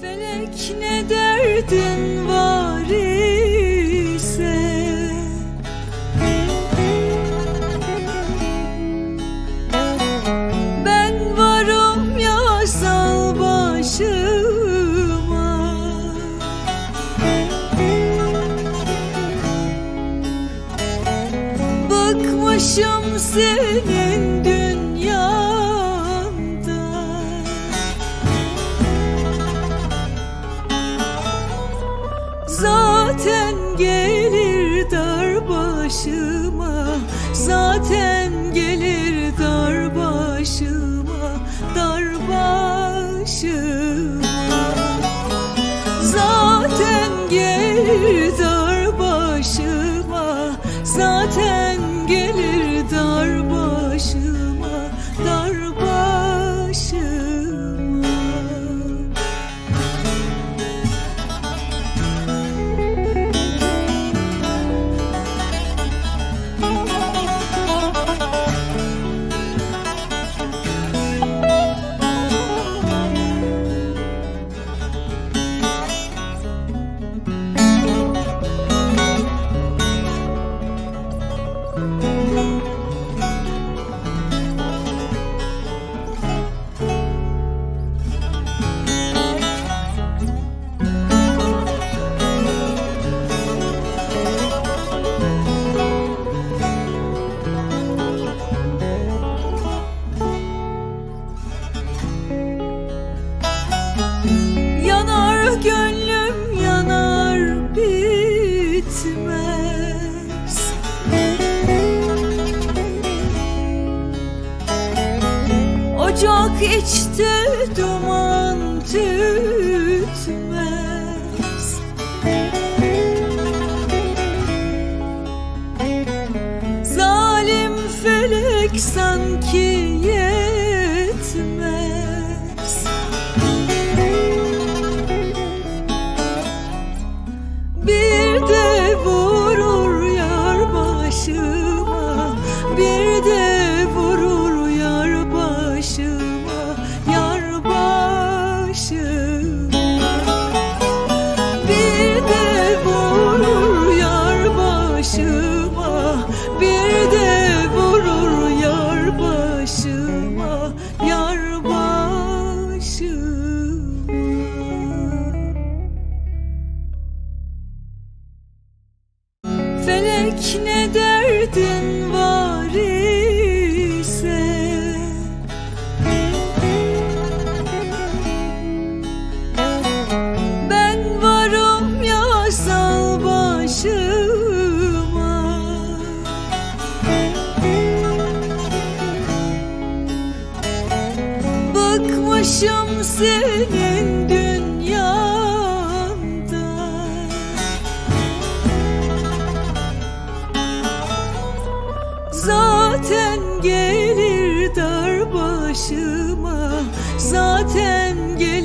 Felek ne derdin var ise? Ben varım ya sal başıma. Bıkmışım senin dünyanda Zaten gelir dar başıma. Zaten gelir dar başıma gönlüm yanar bitmez. Ocak içte duman tütmez. Zalim felek sanki yetmez Felek ne derdin var ise. Ben varım ya sal başıma Bıkmışım senin dünyanda Zaten gelir dar başıma. Zaten gelir